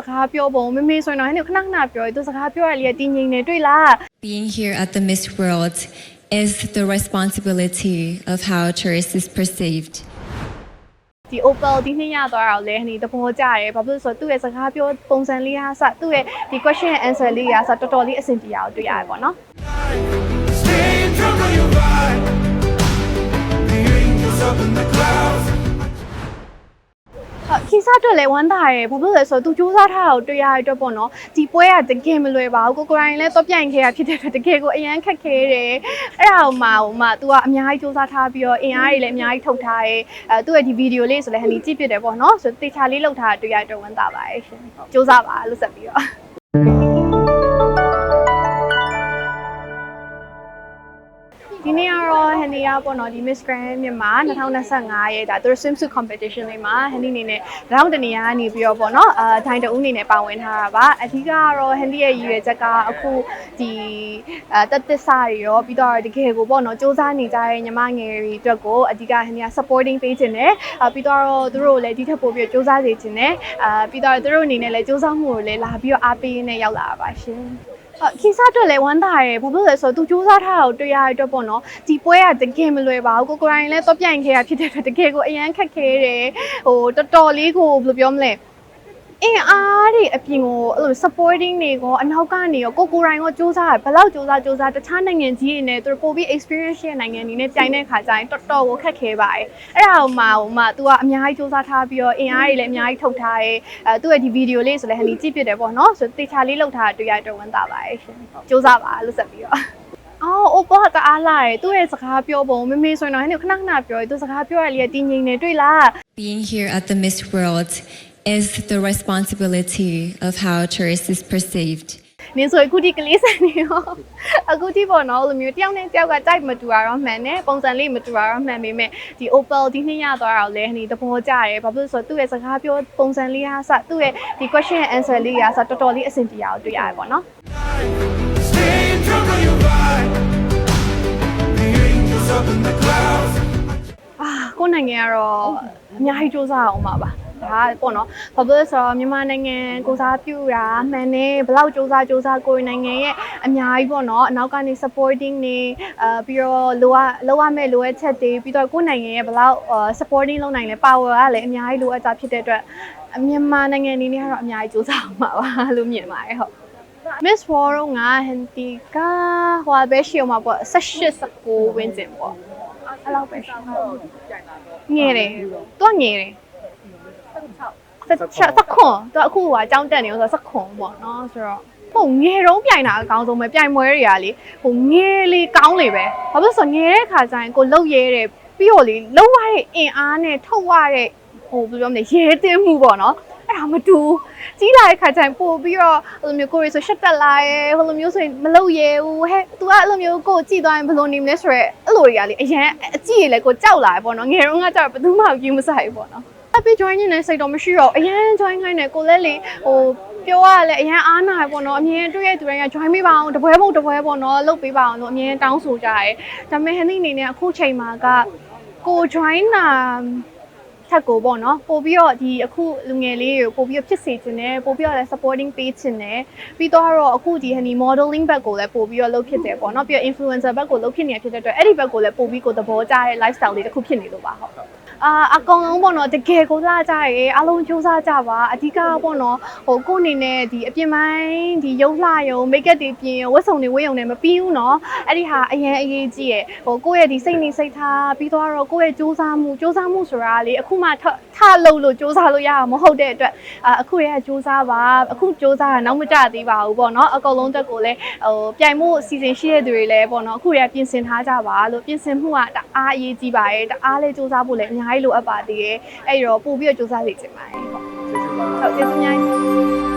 စကားပြောပုံမမေဆိုရင်တော့ဟဲ့ခဏခဏပြောရသူစကားပြောရလေတည်ငြိမ်နေတွေ့လား Being here at the Miss World is the responsibility of how tourists is perceived. ဒီ Opel ဒီနှစ်ရသွားတာကိုလည်းဟိုသဘောကျတယ်ဘာဖြစ်လို့လဲဆိုတော့သူ့ရဲ့စကားပြောပုံစံလေးအားစသူ့ရဲ့ဒီ question and answer လေးအားစတော်တော်လေးအဆင်ပြေအောင်တွေ့ရတယ်ပေါ့နော် Staying drunk on your vibe. The angels up in the စားအတွက်လည်းဝမ်းသာရယ်ဘာဖြစ်လို့လဲဆိုတော့သူစူးစမ်းထားတာကိုတွေ့ရတဲ့အတွက်ပေါ့နော်ဒီပွဲကတကယ်မလွယ်ပါဘူးကိုကိုရိုင်းလည်းတော့ပြိုင်ခဲ့ရဖြစ်တဲ့အတွက်တကယ်ကိုအရန်ခက်ခဲတယ်အဲ့ဒါကိုမှဟိုမှ तू ကအများကြီးစူးစမ်းထားပြီးတော့အင်အားတွေလည်းအများကြီးထုတ်ထားတယ်အဲသူ့ရဲ့ဒီဗီဒီယိုလေးဆိုလည်းဟန်ဒီကြည့်ပြတယ်ပေါ့နော်ဆိုတေချာလေးလောက်ထားတာတွေ့ရတဲ့အတွက်ဝမ်းသာပါတယ်ရှင်စူးစမ်းပါလို့ဆက်ပြီးတော့ ဒီနေ့ကတော့ဟန်နီကပေါ့နော်ဒီ Miss Grand မြန်မာ2025ရဲ့ဒါသူတို့ swimsuit competition လေးမှာဟန်နီအနေနဲ့ရောင်းတနေရကနေပြီးတော့ပေါ့နော်အာထိုင်တူအနေနဲ့ပါဝင်ထားတာပါအဓိကကတော့ဟန်နီရဲ့ရည်ရွယ်ချက်ကအခုဒီအာတက်သစ္စာတွေရောပြီးတော့တကယ်ကိုပေါ့နော်စူးစမ်းနေကြတဲ့ညီမငယ်တွေအတွက်ကိုအဓိကဟန်နီက supporting ပေးခြင်းနဲ့အာပြီးတော့သူတို့ကိုလည်းဒီထက်ပိုပြီးစူးစမ်းစေခြင်းနဲ့အာပြီးတော့သူတို့အနေနဲ့လည်းစူးစမ်းမှုကိုလည်းလာပြီးတော့အားပေးနေရောက်လာတာပါရှင် ဟုတ်ခီစားအတွက်လည်းဝမ်းသာရယ်ဘာဖြစ်လို့လဲဆိုတော့သူစူးစမ်းထားတာကိုတွေ့ရတဲ့အတွက်ပေါ့နော်ဒီပွဲကတကယ်မလွယ်ပါဘူးကိုကိုရိုင်းလည်းတော့ပြိုင်ခဲ့ရဖြစ်တဲ့အတွက်တကယ်ကိုအရန်ခက်ခဲတယ်ဟိုတော်တော်လေးကိုဘယ်လိုပြောမလဲ အင်းအားတွေအပြင်ကိုအဲ့လို supporting တွေကောအနောက်ကနေရောကိုကိုရိုင်းကိုစူးစမ်းရဘယ်လောက်စူးစမ်းစူးစမ်းတခြားနိုင်ငံကြီးတွေနဲ့သူတို့ပို့ပြီး experience ရှိတဲ့နိုင်ငံတွေနဲ့ပြိုင်တဲ့ခါကျရင်တော်တော်ကိုခက်ခဲပါတယ်အဲ့ဒါကိုမှဟိုမှ तू ကအများကြီးစူးစမ်းထားပြီးတော့အင်အားတွေလည်းအများကြီးထုတ်ထားတယ်အဲသူ့ရဲ့ဒီဗီဒီယိုလေးဆိုလည်းဟန်ဒီကြည့်ပြတယ်ပေါ့နော်ဆိုတေချာလေးလောက်ထားတာတွေ့ရတဲ့ဝမ်းသာပါတယ်ရှင်စူးစမ်းပါလို့ဆက်ပြီးတော့အော် Oppo ကတအားလာတယ်သူ့ရဲ့စကားပြောပုံမမေဆိုရင်တော့ဟဲ့ခဏခဏပြောရသူစကားပြောရလေတည်ငြိမ်နေတွေ့လား Being here at the Miss World is the responsibility of how tourists is perceived. နင်းဆိုအခုဒီကလေးစံနေရောအခုဒီပေါ့နော်လိုမျိုးတယောက်နဲ့တယောက်ကကြိုက်မတူတာတော့မှန်တယ်ပုံစံလေးမတူတာတော့မှန်ပေမဲ့ဒီ Opel ဒီနှစ်ရသွားတာကိုလည်းဟိုသဘောကျတယ်ဘာဖြစ်လို့လဲဆိုတော့သူ့ရဲ့စကားပြောပုံစံလေးအားစသူ့ရဲ့ဒီ question and answer လေးအားစတော်တော်လေးအဆင်ပြေအောင်တွေ့ရတယ်ပေါ့နော် Staying drunk on your vibe. The angels up in the clouds. အာကိုယ့်နိုင်ငံကတော့အများကြီးစူးစမ်းအောင်ပါပါ ဒါကပေါ့နော်ဘာဖြစ်လို့လဲဆိုတော့မြန်မာနိုင်ငံကိုစားပြုတာမှန်နေဘယ်လောက်စူးစမ်းစူးစမ်းကိုယ့်နိုင်ငံရဲ့အများကြီးပေါ့နော်အနောက်ကနေ supporting နေအာပြီးတော့လိုအပ်လိုအပ်မဲ့လိုအပ်ချက်တွေပြီးတော့ကိုယ့်နိုင်ငံရဲ့ဘယ်လောက်အာ supporting လုပ်နိုင်လဲ power ကလည်းအများကြီးလိုအပ်တာဖြစ်တဲ့အတွက်မြန်မာနိုင်ငံအနေနဲ့ကတော့အများကြီးစူးစမ်းအောင်ပါပါလို့မြင်ပါတယ်ဟုတ် Miss World ကဟန်တီကဟိုဘယ်ရှိအောင်မှာပေါ့18 19ဝင်းကျင်ပေါ့အဲ့လောက်ပဲရှိငယ်တယ်သူကငယ်တယ် 16 16ခွန်သူကအခုကအကြောင်းတက်နေလို့ဆိုတော့16ခွန်ပေါ့နော်ဆိုတော့ဟိုငယ်တုံးပြိုင်တာအကောင်းဆုံးပဲပြိုင်ပွဲတွေကလေဟိုငယ်လေးကောင်းလေပဲဘာဖြစ်လို့ဆိုတော့ငယ်တဲ့ခါကျရင်ကိုလှုပ်ရဲတယ်ပြီးတော့လေလှုပ်ရတဲ့အင်အားနဲ့ထုတ်ရတဲ့ဟိုဘယ်လိုပြောမလဲရဲတင်းမှုပေါ့နော်အဲ့ဒါမတူကြီးလာတဲ့ခါကျရင်ပို့ပြီးတော့ဟိုလိုမျိုးကိုရီဆိုရှက်တက်လာရဲဟိုလိုမျိုးဆိုရင်မလှုပ်ရဲဘူးဟဲ့ तू ကအဲ့လိုမျိုးကိုကြည့်သွားရင်ဘယ်လိုနေမလဲဆိုရဲအဲ့လိုတွေကလေအရန်အကြည့်ရလေကိုကြောက်လာတယ်ပေါ့နော်ငယ်တုန်းကကြောက်ဘယ်သူမှယူမဆိုင်ဘူးပေါ့နော် အပြီး join နေတဲ့စိတ်တော့မရှိတော့အရန် join ခိုင်းတယ်ကိုလည်းလေဟိုပြောရလဲအရန်အားနာပေါ့နော်အမြင်တွေ့ရသူတွေက join ပေးပါအောင်တပွဲပုံတပွဲပေါ့နော်လုပ်ပေးပါအောင်လို့အမြင်တောင်းဆိုကြတယ်ဒါပေမဲ့ဟန်ဒီအနေနဲ့အခုချိန်မှာကကို join တာထက်ကိုပေါ့နော်ပို့ပြီးတော့ဒီအခုလူငယ်လေးတွေကိုပို့ပြီးတော့ဖြစ်စေချင်တယ်ပို့ပြီးတော့လည်း supporting ပေးချင်တယ်ပြီးတော့တော့အခုဒီဟန်ဒီ modeling ဘက်ကိုလည်းပို့ပြီးတော့လုပ်ဖြစ်တယ်ပေါ့နော်ပြီးတော့ influencer ဘက်ကိုလုပ်ဖြစ်နေဖြစ်တဲ့အတွက်အဲ့ဒီဘက်ကိုလည်းပို့ပြီးကိုသဘောကျတဲ့ lifestyle လေးတစ်ခုဖြစ်နေလို့ပါဟုတ် အာအကောင်လုံးပေါ့နော်တကယ်ကိုလာကြရဲအားလုံးစူးစမ်းကြပါအဓိကပေါ့နော်ဟိုကိုအနေနဲ့ဒီအပြင်ပိုင်းဒီရုပ်လှယုံ make up တွေပြင်ဝတ်စုံတွေဝတ်ယုံတွေမပြီးဘူးနော်အဲ့ဒီဟာအရင်အရေးကြီးရယ်ဟိုကိုယ့်ရဲ့ဒီစိတ်နေစိတ်ထားပြီးတော့ကိုယ့်ရဲ့စူးစမ်းမှုစူးစမ်းမှုဆိုတာလေအခုမှ ထထလို့လို့စူးစမ်းလို့ရမှာမဟုတ်တဲ့အတွက်အာအခုရဲ့စူးစမ်းပါအခုစူးစမ်းတာနောက်မကျသေးပါဘူးပေါ့နော်အကောင်လုံးတက်ကိုလည်းဟိုပြိုင်မှုအစီအစဉ်ရှိတဲ့သူတွေလည်းပေါ့နော်အခုရဲ့ပြင်ဆင်ထားကြပါလို့ပြင်ဆင်မှုကတအားအရေးကြီးပါရဲ့တအားလေးစူးစမ်းဖို့လည်းအများကြီးလိုအပ်ပါသေးရဲ့အဲ့တော့ပို့ပြီးတော့စူးစမ်းစေချင်ပါတယ်ဟုတ်ဟုတ်ကျေးဇူးများကြီး